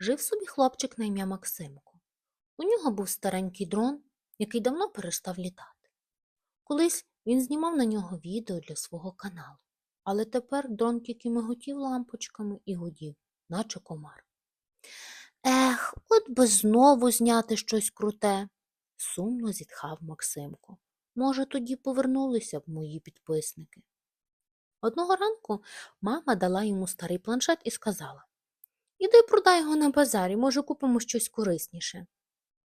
жив собі хлопчик на ім'я Максимко. У нього був старенький дрон, який давно перестав літати. Колись він знімав на нього відео для свого каналу, але тепер дрон тільки миготів лампочками і гудів, наче комар. Ех, от би знову зняти щось круте, сумно зітхав Максимко. Може, тоді повернулися б мої підписники. Одного ранку мама дала йому старий планшет і сказала Іди продай його на базарі, може, купимо щось корисніше.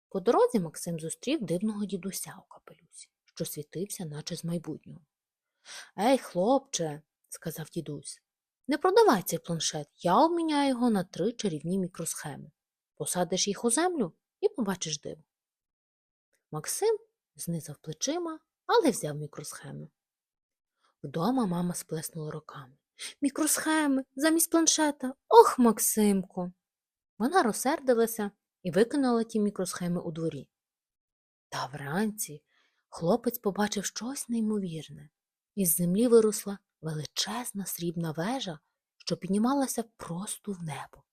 По дорозі Максим зустрів дивного дідуся у капелюсі, що світився, наче з майбутнього. Ей, хлопче, сказав дідусь, не продавай цей планшет, я обміняю його на три чарівні мікросхеми. Посадиш їх у землю і побачиш диво. Максим знизав плечима, але взяв мікросхеми. Вдома мама сплеснула руками. Мікросхеми замість планшета. Ох, Максимку. Вона розсердилася і викинула ті мікросхеми у дворі. Та вранці хлопець побачив щось неймовірне. Із землі виросла величезна срібна вежа, що піднімалася просто в небо.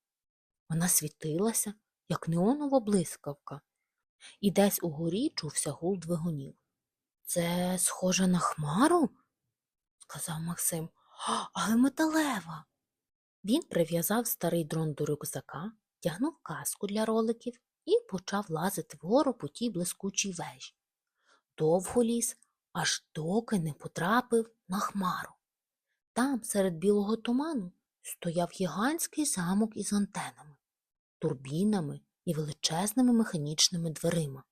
Вона світилася, як неонова блискавка, і десь угорі чувся гул двигунів. Це схоже на хмару? сказав Максим. «А, Але металева. Він прив'язав старий дрон до рюкзака, тягнув каску для роликів і почав лазити вгору по тій блискучій вежі. Довго ліз, аж доки не потрапив на хмару. Там, серед білого туману, стояв гігантський замок із антенами, турбінами і величезними механічними дверима.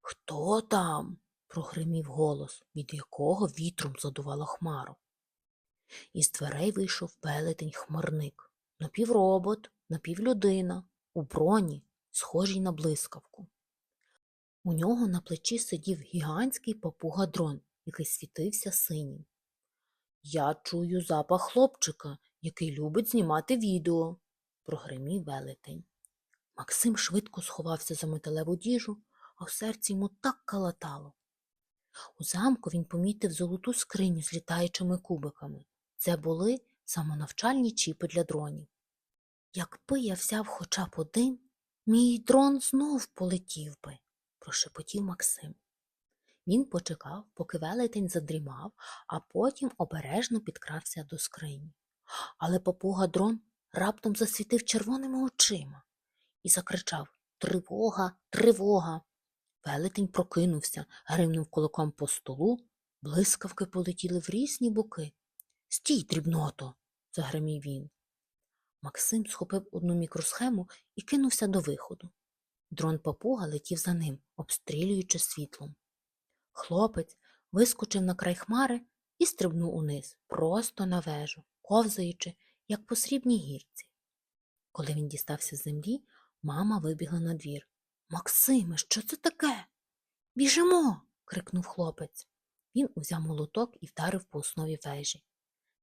Хто там? прогримів голос, від якого вітром задувало хмару. Із дверей вийшов велетень хмарник, напівробот, напівлюдина, у броні, схожій на блискавку. У нього на плечі сидів гігантський папуга-дрон, який світився синім. Я чую запах хлопчика, який любить знімати відео, прогримів велетень. Максим швидко сховався за металеву діжу, а в серці йому так калатало. У замку він помітив золоту скриню з літаючими кубиками. Це були самонавчальні чіпи для дронів. Якби я взяв хоча б один, мій дрон знов полетів би, прошепотів Максим. Він почекав, поки велетень задрімав, а потім обережно підкрався до скрині. Але попуга дрон раптом засвітив червоними очима і закричав Тривога, тривога. Велетень прокинувся, гримнув кулаком по столу, блискавки полетіли в різні боки. Стій, дрібното, загримів він. Максим схопив одну мікросхему і кинувся до виходу. Дрон папуга летів за ним, обстрілюючи світлом. Хлопець вискочив на край хмари і стрибнув униз, просто на вежу, ковзаючи, як по срібній гірці. Коли він дістався з землі, мама вибігла на двір. Максиме, що це таке? Біжимо. крикнув хлопець. Він узяв молоток і вдарив по основі вежі.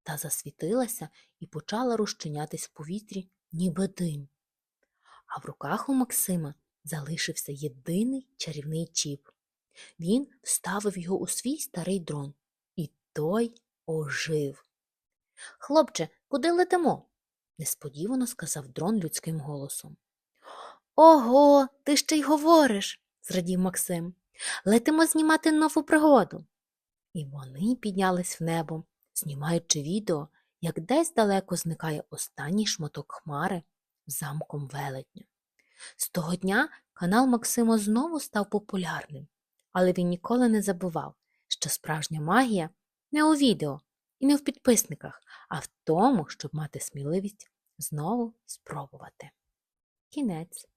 Та засвітилася і почала розчинятись в повітрі, ніби дим. А в руках у Максима залишився єдиний чарівний чіп. Він вставив його у свій старий дрон, і той ожив. Хлопче, куди летимо? несподівано сказав дрон людським голосом. Ого, ти ще й говориш, зрадів Максим. Летимо знімати нову пригоду. І вони піднялись в небо, знімаючи відео, як десь далеко зникає останній шматок хмари замком велетня. З того дня канал Максима знову став популярним, але він ніколи не забував, що справжня магія не у відео і не в підписниках, а в тому, щоб мати сміливість знову спробувати. Кінець.